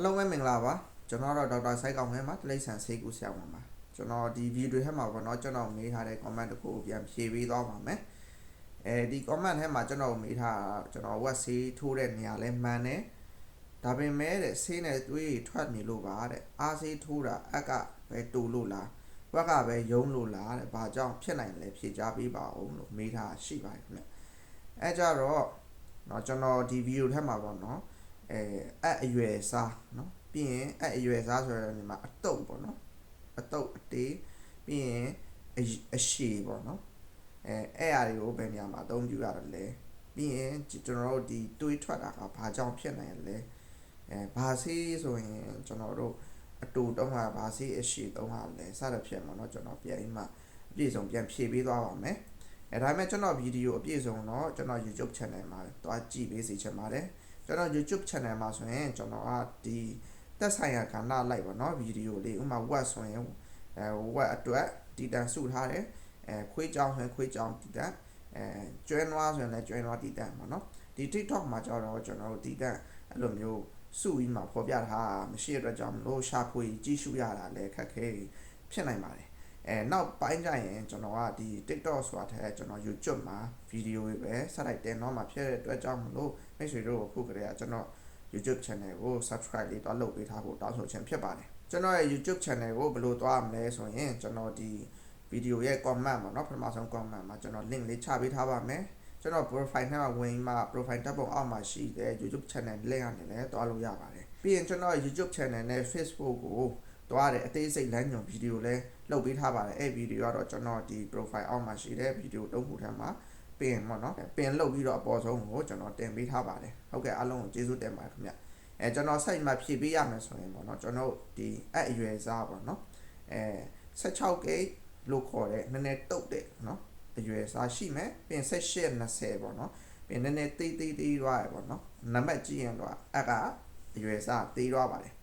အားလုံးပဲမင်္ဂလာပါကျွန်တော်တော့ဒေါက်တာဆိုက်ကောင်ခဲမှာတလိษံဆေးကူဆရာဝန်ပါကျွန်တော်ဒီဗီဒီယိုထဲမှာပေါ့နော်ကျွန်တော်မေးထားတဲ့ comment တစ်ခုကိုပြန်ဖြေပေးသွားပါမယ်အဲဒီ comment ထဲမှာကျွန်တော်မေးထားတာကျွန်တော်ဝက်ဆေးထိုးတဲ့နေရာလဲမှန်တယ်ဒါပေမဲ့တဲ့ဆေးနဲ့သွေးထွက်နေလို့ပါတဲ့အားဆေးထိုးတာအက်ကပဲတူလို့လားဝက်ကပဲယုံလို့လားတဲ့ဘာကြောင့်ဖြစ်နိုင်လဲဖြေကြားပေးပါဦးလို့မေးထားရှိပါတယ်ခင်ဗျအဲကြတော့เนาะကျွန်တော်ဒီဗီဒီယိုထဲမှာပေါ့နော် အဲအပ်အရွယ်စားနော်ပြီးရင်အပ်အရွယ်စားဆိုတော့ဒီမှာအတုပ်ပေါ့နော်အတုပ်အတေးပြီးရင်အရှိပေါ့နော်အဲအဲ့အရာတွေကိုဘယ်နေရာမှာအသုံးပြုရတယ်လဲပြီးရင်ကျွန်တော်တို့ဒီတွေးထွက်တာကဘာကြောင့်ဖြစ်နိုင်လဲအဲဘာဆေးဆိုရင်ကျွန်တော်တို့အတူတုံးတာဘာဆေးအရှိတုံးတာလဲစသဖြင့်ပေါ့နော်ကျွန်တော်ပြန်ပြီးမှအပြည့်စုံပြန်ဖြည့်ပေးသွားပါမယ်အဲဒါပေမဲ့ကျွန်တော်ဗီဒီယိုအပြည့်စုံတော့ကျွန်တော် YouTube channel မှာတွားကြည့်ပေးစီချင်ပါတယ် ကျွန်တော် YouTube channel မှာဆိုရင်ကျွန်တော်ကဒီတက်ဆိုင်ရာကဏ္ဍလိုက်ပါเนาะဗီဒီယိုလေးဥပမာ web ဆိုရင်အဲ web အတွက်တည်တံစုထားတယ်အဲခွေးကြောင်ဆိုရင်ခွေးကြောင်တည်တံအဲကျွဲနွားဆိုရင်လည်းကျွဲနွားတည်တံပါเนาะဒီ TikTok မှာကျတော့ကျွန်တော်တို့တည်တံအဲ့လိုမျိုးစုပြီးမှဖော်ပြထားတာမရှိတဲ့အတွက်ကြောင့်မလို့ရှာဖွေကြည့်ရှုရတာလည်းခက်ခဲဖြစ်နိုင်ပါတယ် အဲနောက်ပိုင်းကျရင်ကျွန်တော်ကဒီ TikTok ဆိုတာထက်ကျွန်တော် YouTube မှာဗီဒီယိုတွေပဲစလိုက်တင်တော့မှာဖြစ်တဲ့အတွက်ကြောင့်မလို့မိတ်ဆွေတို့ကိုခုကလေးကကျွန်တော် YouTube channel ကို subscribe လေးတော့လုပ်ပေးထားဖို့တောင်းဆိုချင်ဖြစ်ပါတယ်ကျွန်တော်ရဲ့ YouTube channel ကိုဘယ်လိုသွားရမလဲဆိုရင်ကျွန်တော်ဒီဗီဒီယိုရဲ့ comment ပေါ့နော်ပထမဆုံး comment မှာကျွန်တော် link လေးချပေးထားပါမယ်ကျွန်တော် profile ထဲမှာဝင်မှ profile တပ်ပုံအောက်မှာရှိတဲ့ YouTube channel link အနေနဲ့တွားလို့ရပါတယ်ပြီးရင်ကျွန်တော် YouTube channel နဲ့ Facebook ကို တွားတယ်အသေးစိတ်လမ်းညွှန်ဗီဒီယိုလည်းလုပ်ပေးထားပါတယ်အဲ့ဗီဒီယိုကတော့ကျွန်တော်ဒီ profile အောက်မှာရှိတဲ့ဗီဒီယိုတုံးခုထဲမှာပင်ပေါ့နော်ပင်လုတ်ပြီးတော့အပေါ်ဆုံးကိုကျွန်တော်တင်ပေးထားပါတယ်ဟုတ်ကဲ့အားလုံးကိုကျေးဇူးတင်ပါတယ်ခင်ဗျအဲကျွန်တော် site မှာဖြည့်ပေးရမယ်ဆိုရင်ပေါ့နော်ကျွန်တော်ဒီအအရွယ်စားပေါ့နော်အဲ16 gig လို့ခေါ်တဲ့နည်းနည်းတုတ်တဲ့နော်အရွယ်စားရှိမယ်ပြင်18 20ပေါ့နော်ပြင်နည်းနည်းတိတ်တိတ်တိတ်ရွာရပေါ့နော်နံပါတ်ကြည့်ရင်တော့အကအရွယ်စားတေးရွာပါတယ်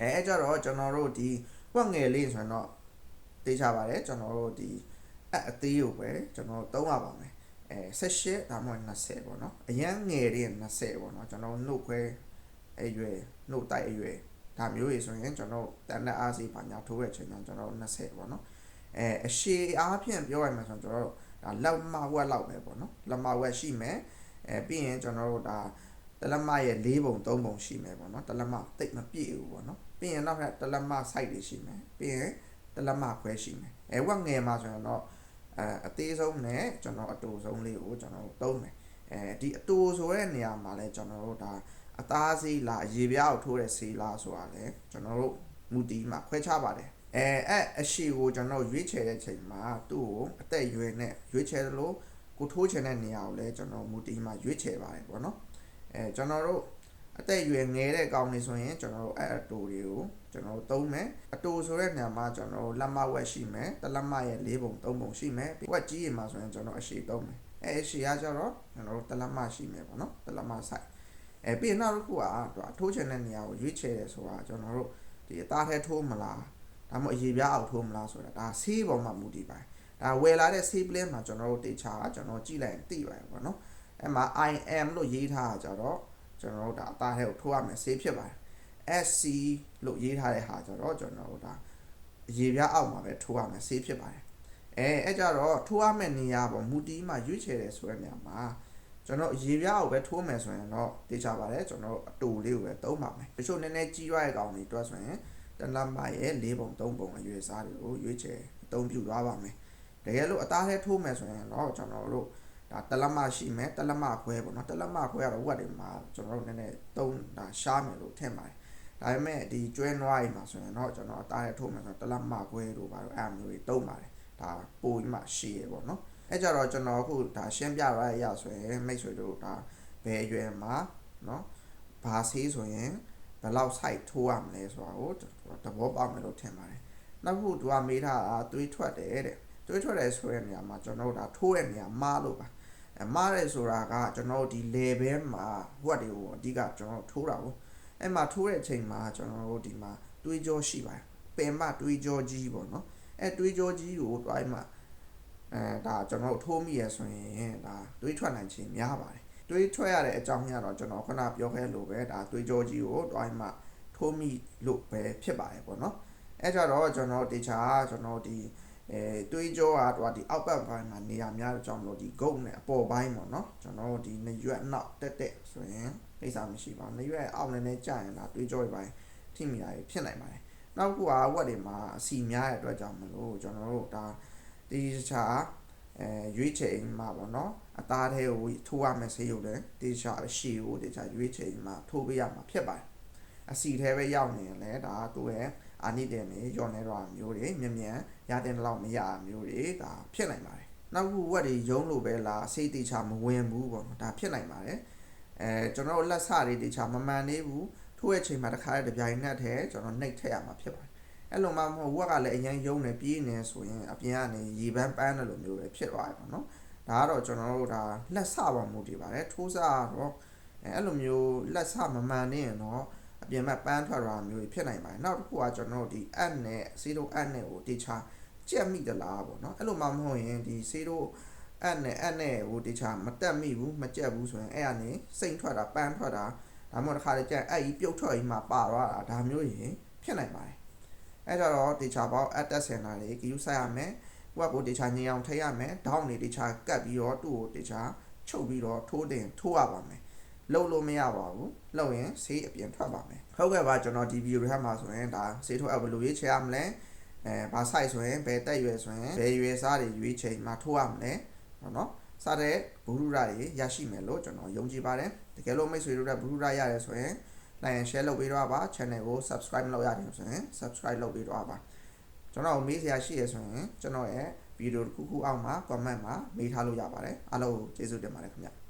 အဲအဲ့ကြတော့ကျွန်တော်တို့ဒီဝက်ငယ်လေးဆိုရင်တော့တေးချပါတယ်ကျွန်တော်တို့ဒီအအသေးကိုပဲကျွန်တော်သုံးရပါမယ်အဲ18ဒါမှမဟုတ်20ပေါ့နော်အရန်ငယ်လေး20ပေါ့နော်ကျွန်တော်နှုတ်ခွဲအရွယ်နှုတ်တိုက်အရွယ်ဒါမျိုးကြီးဆိုရင်ကျွန်တော်တန်တဲ့အားစီပါညာထိုးရဲ့ချိန်မှာကျွန်တော်20ပေါ့နော်အဲအရှည်အားဖြင့်ပြောရမှာဆိုကျွန်တော်တို့ဒါလက်မဝက်လောက်ပဲပေါ့နော်လက်မဝက်ရှိမယ်အဲပြီးရင်ကျွန်တော်တို့ဒါ တလက်မရဲ့၄ပုံ၃ပုံရှိမယ်ပေါ့နော်တလက်မတိတ်မပြည့်ဘူးပေါ့နော်ပြီးရင်နောက်ထပ်တလက်မ site တွေရှိမယ်ပြီးရင်တလက်မခွဲရှိမယ်အဲဝက်ငယ်မှာဆိုရင်တော့အဲအသေးဆုံးနဲ့ကျွန်တော်အတူဆုံးလေးကိုကျွန်တော်သုံးမယ်အဲဒီအတူဆိုတဲ့နေရာမှာလဲကျွန်တော်တို့ဒါအသားစီးလားရေပြားကိုထိုးတဲ့စီးလားဆိုတာလဲကျွန်တော်တို့မူတီမှာခွဲခြားပါတယ်အဲအဲ့အရှိကိုကျွန်တော်ရွေးချယ်တဲ့ချိန်မှာသူ့ကိုအသက်အရွယ်နဲ့ရွေးချယ်တယ်လို့ကိုထိုးချင်တဲ့နေရာကိုလဲကျွန်တော်မူတီမှာရွေးချယ်ပါတယ်ပေါ့နော် အဲကျွန်တော်တို့အသက်အရွယ်ငယ်တဲ့ကောင်တွေဆိုရင်ကျွန်တော်တို့အဲ့အတူတွေကိုကျွန်တော်တို့သုံးမယ်အတူဆိုတဲ့နေရာမှာကျွန်တော်တို့လက်မဝက်ရှိမယ်တလက်မရဲ့၄ပုံ၃ပုံရှိမယ်ဝက်ကြီးရင်မှာဆိုရင်ကျွန်တော်အရှိသုံးမယ်အဲအရှိကကျတော့ကျွန်တော်တို့တလက်မရှိမယ်ပေါ့နော်တလက်မဆိုင်အဲပြီးရင်နောက်တစ်ခုကထိုးချင်တဲ့နေရာကိုရွေးချယ်တယ်ဆိုတာကျွန်တော်တို့ဒီအသားထဲထိုးမလားဒါမှမဟုတ်အရေပြားအောက်ထိုးမလားဆိုတာဒါဆေးပေါ်မှာမူတည်ပါတယ်ဒါဝယ်လာတဲ့ဆေးပလင်းမှာကျွန်တော်တို့တေချာကျွန်တော်ကြည့်လိုက်ရင်သိပါတယ်ပေါ့နော် အဲ့မှာ I am လို့ရေးထားတာကြတော့ကျွန်တော်တို့ဒါအသားထဲကိုထိုးရမယ်ဆေးဖြစ်ပါတယ် SC လို့ရေးထားတဲ့ဟာကြတော့ကျွန်တော်တို့ဒါရေပြားအောက်မှာပဲထိုးရမယ်ဆေးဖြစ်ပါတယ်အဲအဲ့ကြတော့ထိုးရမယ့်နေရာပေါ့မူတီးမှာရွေးချယ်တယ်ဆိုတဲ့နေရာမှာကျွန်တော်ရေပြားကိုပဲထိုးမယ်ဆိုရင်တော့တေချာပါတယ်ကျွန်တော်အတူလေးကိုပဲသုံးပါမယ်တချို့နည်းနည်းကြီးရတဲ့ကောင်တွေတွက်ဆိုရင်တလမရဲ့၄ပုံ၃ပုံအရွယ်စားတွေကိုရွေးချယ်အသုံးပြုသွားပါမယ်တကယ်လို့အသားထဲထိုးမယ်ဆိုရင်တော့ကျွန်တော်တို့ ဒါတလက်မရှိမယ်တလက်မခွဲပေါ့နော်တလက်မခွဲကတော့ဝက်တွေမှာကျွန်တော်တို့နည်းနည်းသုံးဒါရှားမယ်လို့ထင်ပါတယ်ဒါပေမဲ့ဒီကျွဲနွားအိမ်မှာဆိုရင်တော့ကျွန်တော်အသားထဲထိုးမယ်ဆိုတော့တလက်မခွဲတို့ပါတော့အဲ့မျိုးတွေသုံးပါတယ်ဒါပိုပြီးမှရှည်ရပေါ့နော်အဲ့ကြတော့ကျွန်တော်အခုဒါရှင်းပြရရဆိုရင်မိတ်ဆွေတို့ဒါဘယ်အရွယ်မှာနော်ဘာဆေးဆိုရင်ဘယ်လောက် site ထိုးရမလဲဆိုတာကိုသဘောပေါက်မယ်လို့ထင်ပါတယ်နောက်ခုသူကမေးထားတာသွေးထွက်တယ်တဲ့သွေးထွက်တယ်ဆိုတဲ့နေရာမှာကျွန်တော်တို့ဒါထိုးတဲ့နေရာမားလို့ပါ အဲမားတယ်ဆိုတာကကျွန်တော်တို့ဒီ level မှာဟွက်တွေကိုအဓိကကျွန်တော်ထိုးတာကိုအဲ့မှာထိုးတဲ့အချိန်မှာကျွန်တော်တို့ဒီမှာတွေးကြောရှိပါတယ်ပင်မတွေးကြောကြီးပေါ့နော်အဲတွေးကြောကြီးကိုတွိုင်းမှာအဲဒါကျွန်တော်တို့ထိုးမိရဆိုရင်ဒါတွေးထွက်နိုင်ခြင်းများပါတယ်တွေးထွက်ရတဲ့အကြောင်းရတော့ကျွန်တော်ခုနပြောခဲ့လို့ပဲဒါတွေးကြောကြီးကိုတွိုင်းမှထိုးမိလို့ပဲဖြစ်ပါတယ်ပေါ့နော်အဲကြတော့ကျွန်တော်တေချာကျွန်တော်ဒီ အဲတွေးကြောကတော့ဒီအောက်ဘက်ပိုင်းမှာနေရာများတော့ကြောင့်မလို့ဒီဂုတ်နဲ့အပေါ်ပိုင်းပေါ့နော်ကျွန်တော်ဒီနရွက်နောက်တက်တက်ဆိုရင်ကိစ္စမရှိပါဘူးနရွက်အောက်နဲ့နဲ့ကြာရင်ဒါတွေးကြောတွေပိုင်းထိမိတာဖြစ်နိုင်ပါတယ်နောက်တစ်ခုကဝက်တွေမှာအစီများတဲ့အတွက်ကြောင့်မလို့ကျွန်တော်တို့ဒါဒီချာအဲရွေးချိန်မှာပေါ့နော်အသားသေးကိုထိုးရမယ်ဆေးရုပ်တယ်တေချာရှီကိုတေချာရွေးချိန်မှာထိုးပေးရမှာဖြစ်ပါတယ်အစီသေးပဲရောက်နေရင်လည်းဒါသူ့ရဲ့ အာနိတင်တွေညော်နေတော့မျိုးတွေမြ мян ရတဲ့လောက်မရမျိုးတွေဒါဖြစ်နိုင်ပါတယ်နောက်ခုဝက်တွေယုံလို့ပဲလားစိတ်တေချာမဝင်ဘူးပေါ့နော်ဒါဖြစ်နိုင်ပါတယ်အဲကျွန်တော်တို့လက်စတွေတေချာမမှန်သေးဘူးထိုးရဲ့ချိန်မှာတစ်ခါတည်းတစ်ပြိုင်နက်တည်းကျွန်တော်နှိပ်ထည့်ရမှာဖြစ်ပါတယ်အဲ့လိုမှမဟုတ်ဝက်ကလည်းအရင်ယုံနေပြေးနေဆိုရင်အပြင်ကနေရေပန်းပန်းတယ်လို့မျိုးပဲဖြစ်သွားတယ်ပေါ့နော်ဒါကတော့ကျွန်တော်တို့ဒါလက်စပါမှုတည်ပါတယ်ထိုးစားတော့အဲအဲ့လိုမျိုးလက်စမမှန်နေရင်တော့ အပြင်မှာပန်းထွက်တာမျိုးဖြစ်နိုင်ပါတယ်နောက်တစ်ခုကကျွန်တော်တို့ဒီအပ်နဲ့စီးတို့အပ်နဲ့ကိုတေချာကြက်မိသလားပေါ့နော်အဲ့လိုမှမဟုတ်ရင်ဒီစီးတို့အပ်နဲ့အပ်နဲ့ဟိုတေချာမတက်မိဘူးမကြက်ဘူးဆိုရင်အဲ့ကနေစိတ်ထွက်တာပန်းထွက်တာဒါမှမဟုတ်တစ်ခါတည်းကျအဲ့ဒီပြုတ်ထွက်ပြီးမှပါသွားတာဒါမျိုးရင်ဖြစ်နိုင်ပါတယ်အဲ့တော့တေချာပေါက်အတ်တက်စင်တာတွေကယူဆိုင်ရမယ်ဝက်ကိုတေချာညင်အောင်ထိရမယ်ဒေါင်းနေတေချာကတ်ပြီးတော့သူ့ကိုတေချာချုပ်ပြီးတော့ထိုးတင်ထိုးရပါမယ် လှုပ်လို့မရပါဘူးလှုပ်ရင်ဆေးအပြင်ထွက်ပါမယ်ဟုတ်ကဲ့ပါကျွန်တော်ဒီဗီဒီယိုထဲမှာဆိုရင်ဒါဆေးထိုးအပ်ဘယ်လိုရေးချရမလဲအဲဘာ site ဆိုရင်ဘယ်တက်ရွယ်ဆိုရင်ဘယ်ရွယ်စားတွေရွေးချိန်မှာထိုးရမလဲဟုတ်နော်စတဲ့ဘူရူရာတွေရရှိမယ်လို့ကျွန်တော်ယုံကြည်ပါတယ်တကယ်လို့မိတ်ဆွေတို့ကဘူရူရာရတယ်ဆိုရင် like and share လုပ်ပေးတော့ပါ channel ကို subscribe မလုပ်ရတယ်ဆိုရင် subscribe လုပ်ပေးတော့ပါကျွန်တော်မေးစရာရှိရဆိုရင်ကျွန်တော်ရဲ့ဗီဒီယိုတစ်ခုခုအောက်မှာ comment မှာမေးထားလို့ရပါတယ်အားလုံးကိုကျေးဇူးတင်ပါတယ်ခင်ဗျ